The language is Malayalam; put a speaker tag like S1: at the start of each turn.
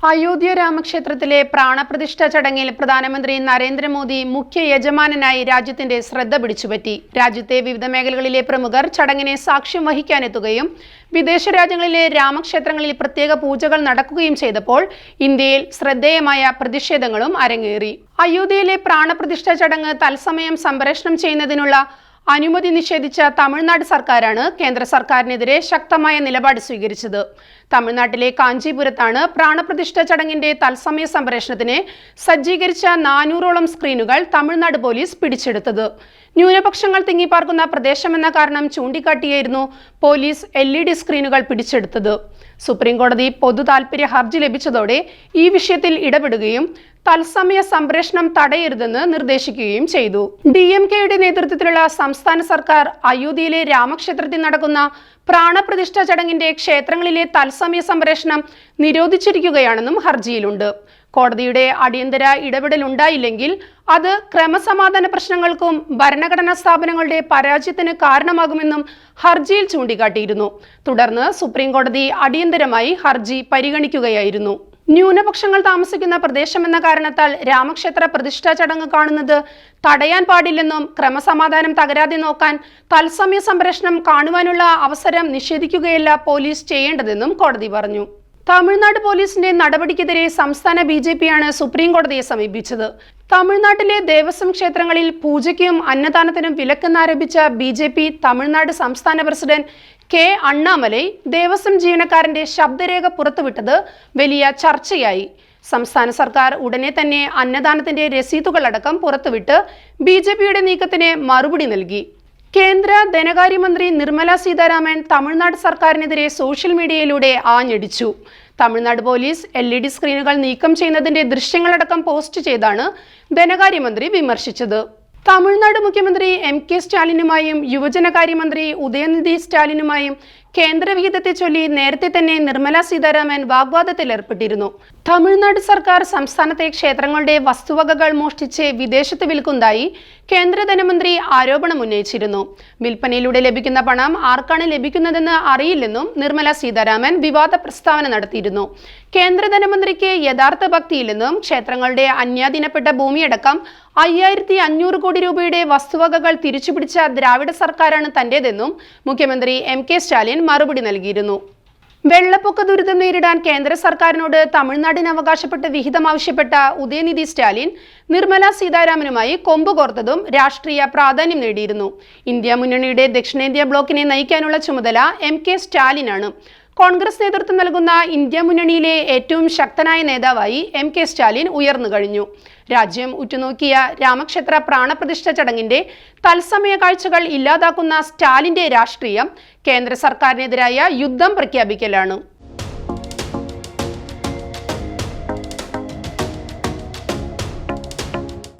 S1: അയോധ്യ രാമക്ഷേത്രത്തിലെ പ്രാണപ്രതിഷ്ഠ ചടങ്ങിൽ പ്രധാനമന്ത്രി നരേന്ദ്രമോദി മുഖ്യ യജമാനനായി രാജ്യത്തിന്റെ ശ്രദ്ധ പിടിച്ചുപറ്റി. രാജ്യത്തെ വിവിധ മേഖലകളിലെ പ്രമുഖർ ചടങ്ങിനെ സാക്ഷ്യം വഹിക്കാനെത്തുകയും വിദേശ രാജ്യങ്ങളിലെ രാമക്ഷേത്രങ്ങളിൽ പ്രത്യേക പൂജകൾ നടക്കുകയും ചെയ്തപ്പോൾ ഇന്ത്യയിൽ ശ്രദ്ധേയമായ പ്രതിഷേധങ്ങളും അരങ്ങേറി. അയോധ്യയിലെ പ്രാണപ്രതിഷ്ഠ ചടങ്ങ് തത്സമയം സംപ്രേഷണം ചെയ്യുന്നതിനുള്ള അനുമതി നിഷേധിച്ച തമിഴ്നാട് സർക്കാരാണ് കേന്ദ്ര സർക്കാരിനെതിരെ ശക്തമായ നിലപാട് സ്വീകരിച്ചത്. തമിഴ്നാട്ടിലെ കാഞ്ചീപുരത്താണ് പ്രാണപ്രതിഷ്ഠ ചടങ്ങിന്റെ തത്സമയ സംപ്രേഷണത്തിന് സജ്ജീകരിച്ച നാനൂറോളം സ്ക്രീനുകൾ തമിഴ്നാട് പോലീസ് പിടിച്ചെടുത്തത്. ന്യൂനപക്ഷങ്ങൾ തിങ്ങിപ്പാർക്കുന്ന പ്രദേശമെന്ന കാരണം ചൂണ്ടിക്കാട്ടിയായിരുന്നു പോലീസ് എൽ ഇ ഡി സ്ക്രീനുകൾ പിടിച്ചെടുത്തത്. സുപ്രീംകോടതി പൊതു താൽപര്യ ഹർജി ലഭിച്ചതോടെ ഈ വിഷയത്തിൽ ഇടപെടുകയും തത്സമയ സംപ്രേഷണം തടയരുതെന്ന് നിർദ്ദേശിക്കുകയും ചെയ്തു. ഡി എം കെയുടെ നേതൃത്വത്തിലുള്ള സംസ്ഥാന സർക്കാർ അയോധ്യയിലെ രാമക്ഷേത്രത്തിൽ നടക്കുന്ന പ്രാണപ്രതിഷ്ഠ ചടങ്ങിന്റെ ക്ഷേത്രങ്ങളിലെ തത്സമയ സംപ്രേഷണം നിരോധിച്ചിരിക്കുകയാണെന്നും ഹർജിയിലുണ്ട്. കോടതിയുടെ അടിയന്തര ഇടപെടലുണ്ടായില്ലെങ്കിൽ അത് ക്രമസമാധാന പ്രശ്നങ്ങൾക്കും ഭരണഘടനാ സ്ഥാപനങ്ങളുടെ പരാജയത്തിന് കാരണമാകുമെന്നും ഹർജിയിൽ ചൂണ്ടിക്കാട്ടിയിരുന്നു. തുടർന്ന് സുപ്രീം കോടതി അടിയന്തരമായി ഹർജി പരിഗണിക്കുകയായിരുന്നു. ന്യൂനപക്ഷങ്ങൾ താമസിക്കുന്ന പ്രദേശമെന്ന കാരണത്താൽ രാമക്ഷേത്ര പ്രതിഷ്ഠാ ചടങ്ങ് കാണുന്നത് തടയാൻ പാടില്ലെന്നും ക്രമസമാധാനം തകരാതെ നോക്കാൻ തത്സമയ സംപ്രേഷണം കാണുവാനുള്ള അവസരം നിഷേധിക്കുകയല്ല പോലീസ് ചെയ്യേണ്ടതെന്നും കോടതി പറഞ്ഞു. തമിഴ്നാട് പോലീസിന്റെ നടപടിക്കെതിരെ സംസ്ഥാന ബി ജെ പിയാണ് സുപ്രീം കോടതിയെ സമീപിച്ചത്. തമിഴ്നാട്ടിലെ ദേവസ്വം ക്ഷേത്രങ്ങളിൽ പൂജയ്ക്കും അന്നദാനത്തിനും വിലക്കെന്നാരോപിച്ച ബി ജെ പി തമിഴ്നാട് സംസ്ഥാന പ്രസിഡന്റ് കെ അണ്ണാമലൈ ദേവസ്വം ജീവനക്കാരന്റെ ശബ്ദരേഖ പുറത്തുവിട്ടത് വലിയ ചർച്ചയായി. സംസ്ഥാന സർക്കാർ ഉടനെ തന്നെ അന്നദാനത്തിന്റെ രസീതുകളടക്കം പുറത്തുവിട്ട് ബി ജെ പിയുടെ നീക്കത്തിന് മറുപടി നൽകി. കേന്ദ്ര ധനകാര്യമന്ത്രി നിർമ്മല സീതാരാമൻ തമിഴ്നാട് സർക്കാരിനെതിരെ സോഷ്യൽ മീഡിയയിലൂടെ ആഞ്ഞടിച്ചു. Tamil Nadu police L E D സ്ക്രീനുകൾ നീക്കം ചെയ്യുന്നതിന്റെ ദൃശ്യങ്ങളടക്കം പോസ്റ്റ് ചെയ്താണ് ധനകാര്യമന്ത്രി വിമർശിച്ചത്. തമിഴ്നാട് മുഖ്യമന്ത്രി എം കെ സ്റ്റാലിനുമായും യുവജനകാര്യമന്ത്രി ഉദയനിധി സ്റ്റാലിനുമായും കേന്ദ്രവിഹിതത്തെ ചൊല്ലി നേരത്തെ തന്നെ നിർമ്മല സീതാരാമൻ വാഗ്വാദത്തിൽ ഏർപ്പെട്ടിരുന്നു. തമിഴ്നാട് സർക്കാർ സംസ്ഥാനത്തെ ക്ഷേത്രങ്ങളുടെ വസ്തുവകകൾ മോഷ്ടിച്ച് വിദേശത്ത് വിൽക്കുന്നതായി കേന്ദ്ര ധനമന്ത്രി ആരോപണം ഉന്നയിച്ചിരുന്നു. വിൽപ്പനയിലൂടെ ലഭിക്കുന്ന പണം ആർക്കാണ് ലഭിക്കുന്നതെന്ന് അറിയില്ലെന്നും നിർമ്മല സീതാരാമൻ വിവാദ പ്രസ്താവന നടത്തിയിരുന്നു. കേന്ദ്ര ധനമന്ത്രിക്ക് യഥാർത്ഥ ഭക്തിയില്ലെന്നും ക്ഷേത്രങ്ങളുടെ അന്യാധീനപ്പെട്ട ഭൂമിയടക്കം അയ്യായിരത്തി അഞ്ഞൂറ് കോടി രൂപയുടെ വസ്തുവകകൾ തിരിച്ചുപിടിച്ച ദ്രാവിഡ സർക്കാരാണ് തന്റേതെന്നും മുഖ്യമന്ത്രി എം കെ സ്റ്റാലിൻ മറുപടി നൽകിയിരുന്നു. വെള്ളപ്പൊക്ക ദുരിതം നേരിടാൻ കേന്ദ്ര സർക്കാരിനോട് തമിഴ്നാടിന് അവകാശപ്പെട്ട വിഹിതം ആവശ്യപ്പെട്ട ഉദയനിധി സ്റ്റാലിൻ നിർമ്മല സീതാരാമനുമായി കൊമ്പുകോർത്തതും രാഷ്ട്രീയ പ്രാധാന്യം നേടിയിരുന്നു. ഇന്ത്യ മുന്നണിയുടെ ദക്ഷിണേന്ത്യ ബ്ലോക്കിനെ നയിക്കാനുള്ള ചുമതല എം കെ സ്റ്റാലിനാണ്. കോൺഗ്രസ് നേതൃത്വം നൽകുന്ന ഇന്ത്യ മുന്നണിയിലെ ഏറ്റവും ശക്തനായ നേതാവായി എം കെ സ്റ്റാലിൻ ഉയർന്നു കഴിഞ്ഞു. രാജ്യം ഉറ്റുനോക്കിയ രാമക്ഷേത്ര പ്രാണപ്രതിഷ്ഠ ചടങ്ങിന്റെ തത്സമയ കാഴ്ചകൾ ഇല്ലാതാക്കുന്ന സ്റ്റാലിന്റെ രാഷ്ട്രീയം കേന്ദ്ര സർക്കാരിനെതിരായ യുദ്ധം പ്രഖ്യാപിക്കലാണ്.